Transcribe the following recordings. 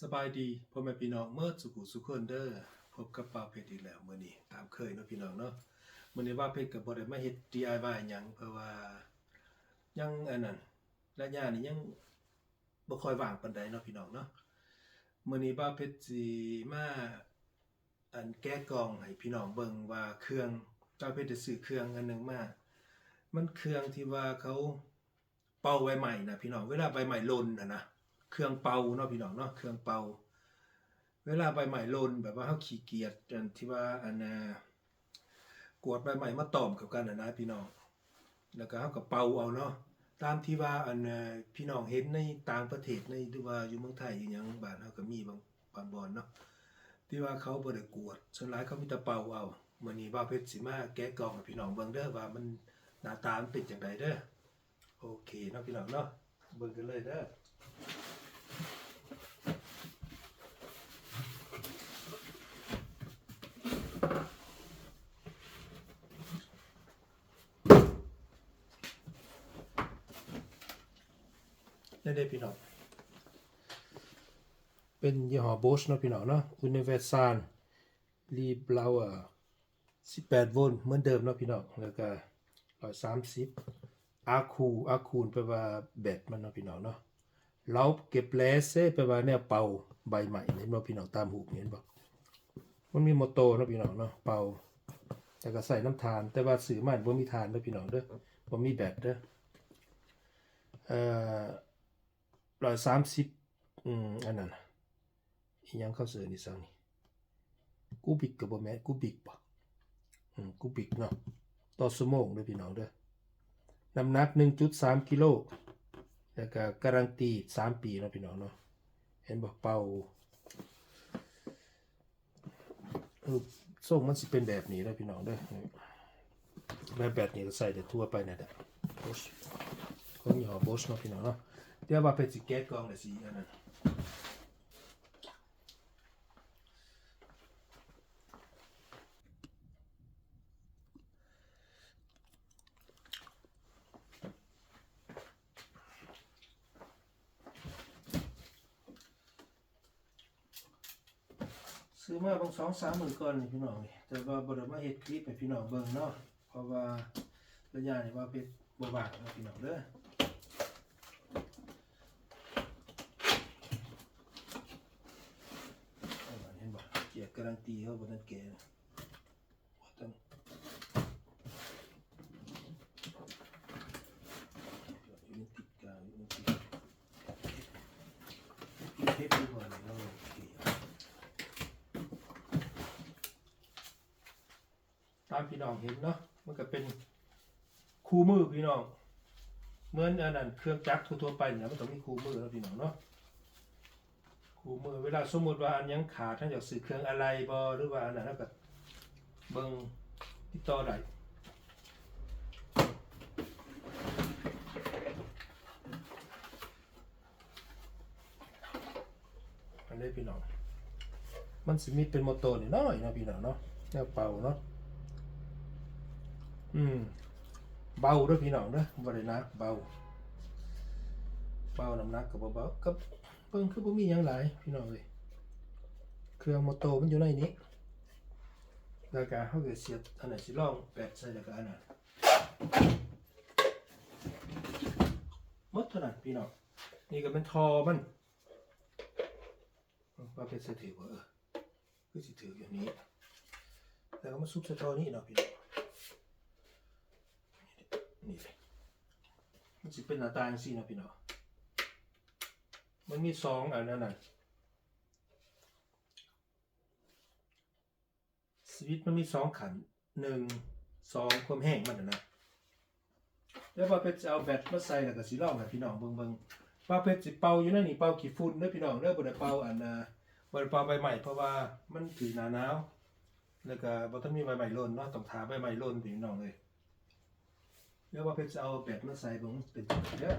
สบายดีพ่อแม่พี่น้องเมื่อสุขุสุขคนเด้อพบกับป้าเพชรอีกแล้วมื้อนี้ตามเคยเนาะพี่น้องเนาะมื้อนี้ว่าเพชรก็บ่ได้มาเฮ็ด DIY หยังเพราะว่ายังอันนั้นระยะนี้ยังบ่ค่อยว่างปานใดเนาะพี่น้องเนาะมื้อนี้ป้าเพชรสิมาอันแก้กล่องให้พี่น้องเบิ่งว่าเครื่องป้าเพชรได้ซื้อเครื่องอันหนึงมามันเครื่องที่ว่าเขาเป่าใบใหม่นะพี่น้องเวลาใบใหม่หล่นนะนะ เครื่องเป่าเนาะพี่น้องเนาะเครื่องเป่า เวลาใบใหม่ลนแบบว่าเฮาขี้เกียจอันที่ว่าอันน่ะกวดใบใหม่มาตอมกับกันนะนะพี่น้อง แล้วก็เฮาก็เป่าเอาเนาะตามที่ว่าอันน่ะพี่น้องเห็นในต่างประเทศในหรือว่าอยู่เมืองไทยอยู่หยังบ้านเฮาก็มีบางบางบอนเนาะที่ว่าเขาบ่ได้กวดส่วนหลายเขามีแต่เป่าเอามื้อนี้บ่าวเพชรสิมาแกะกล่องให้พี่น้องเบิ่งเด้อว่ามันหน้าตามันเป็นจังไดเด้อโอเคเนาะพี่น้องเนาะเบิ่งกันเลยเด้อ ได้เด้อพี่น้อง เป็นยี่ห้อ Bosch เนาะพี่น้องเนาะ Universal Liebauer 18 โวลต์เหมือนเดิมเนาะพี่น้อง แล้วก็130อาคูอาคูนแปลว่าแบตมันเนาะพี่น้องเนาะเลาเก็บแลเซแปลว่าแนวเป่าใบใหม่เห็นบ่พี่น้องตามหูเห็นบ่มันมีโมโตเนาะพี่น้องเนาะเป่าแล้วก็ใส่น้ำทาน แต่ว่าซื้อมาบ่มีทานเด้อพี่น้องเด้อบ่มีแบตเด้อเอ่อ 130อืมอันนั้นนะอียังเข้าซื้อนี่ซังนี่กูบิกก็บ่แม่กูบิกบ่อืมกูบิกเนาะต่อชั่วโมงด้อพี่น้องเด้อน้ำหนัก1.3กิโลแล้วก็การันตี3ปีเนาะพี่น้องเนาะเห็นบ่เป่ารูปทรงมันสิเป็นแบบนี้เด้อพี่น้องเด้อแบบแบบนี้ก็ใส่ได้ทั่วไปนั่นแหละโบชของยี่ห้อโบชเนาะพี่น้องเนาะ เดี๋ยวว่าเป็นสิแก๊สกล่องได้สิอันนั้นซื้อมาบางสองสามหมื่นก่อนนี่พี่น้องนี่แต่ว่าบริมาเฮ็ดคลิปให้พี่น้องเบิ่งเนาะเพราะว่าระยะนี่ว่าเป็นบ่บากเนาะพี่น้องเด้อเอาล่ะเห็นบ่เกียร์การันตีเขาบ่ทันแก่บ่ต้องอยู่ในติดกาวอยู่ในติดติดเทปดีกว่านี่เนาะโอเคตามพี่น้องเห็นเนาะมันก็เป็นคู่มือพี่น้องเหมือนอันนั้นเครื่องจักรทั่วๆไปเนี่ยมันต้องมีคู่มือแล้วพี่น้องเนาะ คู่มือเวลาสมมติว่าอันยังขาดท่านอยากซื้อเครื่องอะไรบอหรือว่าอันนั้นแล้วก็เบิ่งติดต่อได้อันนี้พี่น้องมันสิมีเป็นโมโตนี่น้อยนะพี่น้องเนาะแนวเป่าเนาะอืมเบาด้วยพี่น้องเด้อบรินะเบาเบาน้ำหนักกับเบาๆก็เพิ่งคือบ่มีหยังหลายพี่น้องเลยเครื่องมอโตมันอยู่ในนี้แล้วก็เขาก็เสียบอันไหนสิลองแปะใส่แล้วก็อันนั้นหมดเท่านั้นพี่น้องนี่ก็เป็นทอมันว่าเป็นสถิวะเออคือสิถืออย่างนี้แล้วก็มาซุบใส่ทอนี้เนาะพี่น้องนี่เลยมันจะเป็นหน้าตาอย่างนี้นะพี่น้อง มันมีสองอันนั้นน่ะสวิตมันมีสองขันหนึ่งสองความแห้งมันนะแล้วป้าเพชรจะเอาแบตมาใส่แล้วก็สีล่องให้พี่น้องเบิ่งเบิ่งป้าเพชรสิเป่าอยู่นั่นนี่เป่าขี้ฝุ่นเด้อพี่น้องเด้อบ่ได้เป่าอันน่ะบ่ได้เป่าใบใหม่เพราะว่ามันถือหนาหนาวแล้วก็บ่ต้องมีใบใหม่ล่นเนาะต้องทาใบใหม่ล่นพี่น้องเลยเดี๋ยวว่าเพชรจะเอาแบตมาใส่ผมเป็นเด้อ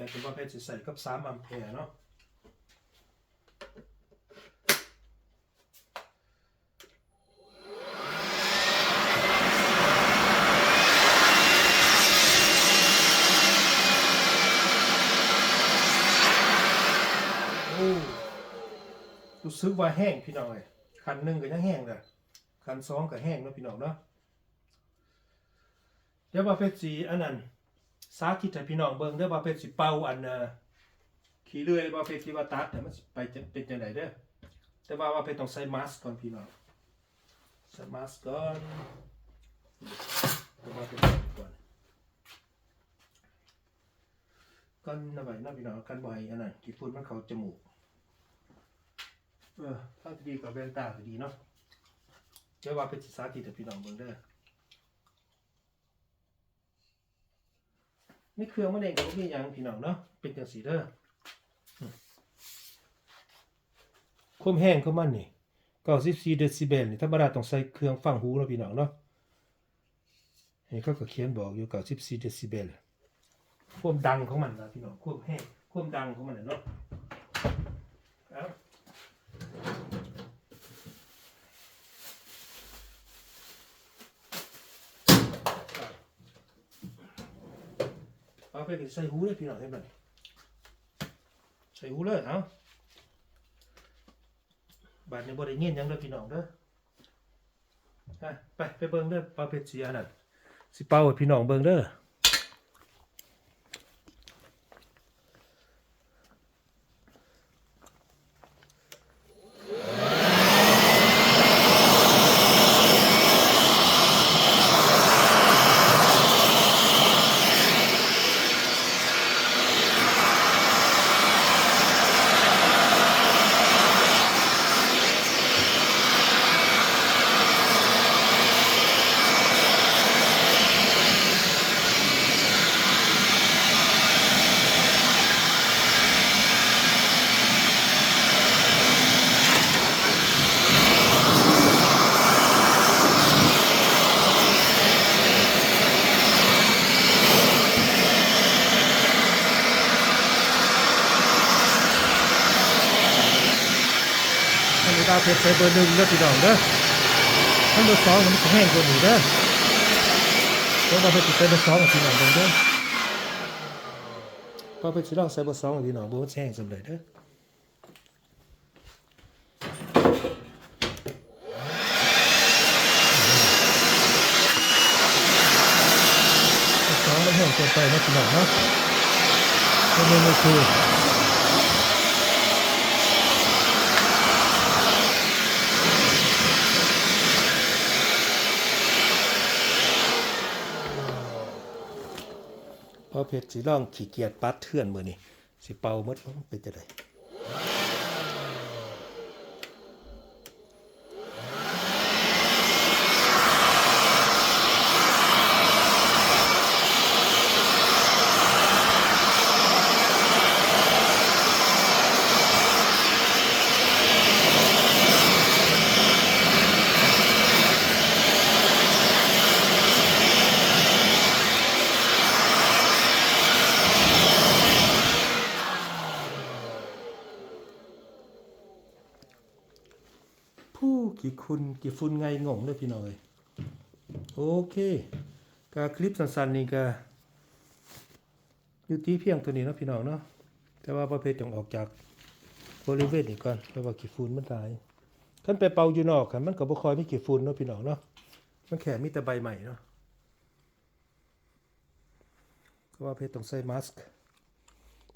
แต่คุณพ่อเพชรจะใส่กับสามอัมแพร์เนาะรู้สึกว่าแห้งพี่น้องเลยคันหนึ่งก็ยังแห้งเลยคันสองก็แห้งนะพี่น้องเนาะเดี๋ยวมาเพชรสีอันนั้น สาธิตให้พี่น้องเบิ่งเด้อว่าเพชรสิเป่าอันขี้เลื่อยว่าเพชรที่ว่าตัดเนี่มันไปจะเป็นจังไดเด้อแต่ว่าว่าเพชรต้องใส่มาสก์ก่อนพี่น้องใส่มาสก์ก่อนเดี๋ยวว่าเพชรใส่ก่อนกันนะไว้นะพี่น้องกันบ่ให้อันนั้นขี้ฝุ่นมันเขาจมูกเออถ้าดีกับแว่นตาก็ดีเนาะเดี๋ยวว่าเป็นสาธิตให้พี่น้องเบิ่งเด้อ นี่เครื่องมันเองก็บ่มีหยังพี่น้องเนาะเป็นจังซี่เด้อความแห้งของมันนี่เก้าสิบสี่เดซิเบลนี่ธรรมดาต้องใส่เครื่องฟังหูเนาะพี่น้องเนาะนี่เขาก็เขียนบอกอยู่เก้าสิบสี่เดซิเบลความดังของมันนะพี่น้องความแห้งความดังของมันเนาะเอา เอาไปใส่หูเลยพี่น้องให้มันใส่หูเลยเอาบาดนี้บ่ได้เงียนยังเด้พี่น้องเด้อไปไปเบิ้งเด้อปลาเป็ดสีอันนั้นสิเป่าพี่น้องเบิ้งเด้อ อันนี้ปลาเป็ดใส่เบอร์หนึ่งเด้อพี่น้องเด้อถ้าเบอร์สองมันแห้งกว่านี้เด้อเพราะว่าเป็ดสิใส่เบอร์สองให้พี่น้องเบิ่งเด้อปลาเป็ดสิลองใส่เบอร์สองให้พี่น้องเบิ่งว่าจะแห้งสำเร็จเด้อสองมันแห้งเกินไปนะพี่น้องเนาะไม่ไม่คือ เพชรสีร่องขี้เกียจปัดเทื่อนมือนี่สิเป่ามดมันเป็นจะไดผู้ กี่คุณกี่ฝุ่นไงงงเลยพี่น้องเอ้ยโอเคกาคลิปสั้นๆนี่ก็อยู่ที่เพียงตัวนี้นะพี่น้องเนาะแต่ว่าประเภทต้องออกจากบริเวณนี้ก่อนเพราะว่ากี่ฝุ่นมันหลายท่านไปเป่าอยู่นอกค่ะมันก็บ่คอยมีกี่ฝุ่นเนาะพี่น้องเนาะมันแค่มีแต่ใบใหม่เนาะก็ว่าเพชรต้องใส่มาสก์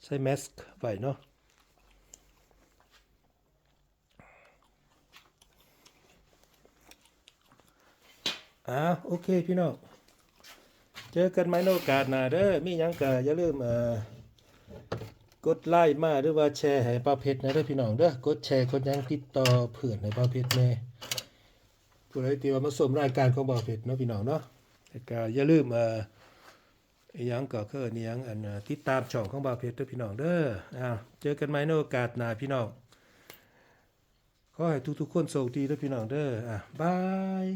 ใส่แมสก์ไว้เนาะ อ่าโอเคพี่น้อง เจอกันไหมในโอกาสหน้าเด้อมียังก็อย่าลืมเอ่อกดไลค์มาหรือว่าแชร์ให้ป้าเพชรนะเด้อพี่น้องเด้อกดแชร์กดยังติดต่อเพื่อนให้ป้าเพชรแน่ผู้ใดที่ว่ามาชมรายการของป้าเพชรเนาะพี่น้องเนาะแล้วก็อย่าลืมเอ่อยังก็คืออนหยังอันติดตามช่องของป้าเพชรเด้อพี่น้องเด้ออ่าเจอกันไหมในโอกาสหน้าพี่น้องขอให้ทุกๆคนโชคดีเด้อพี่น้องเด้ออะบาย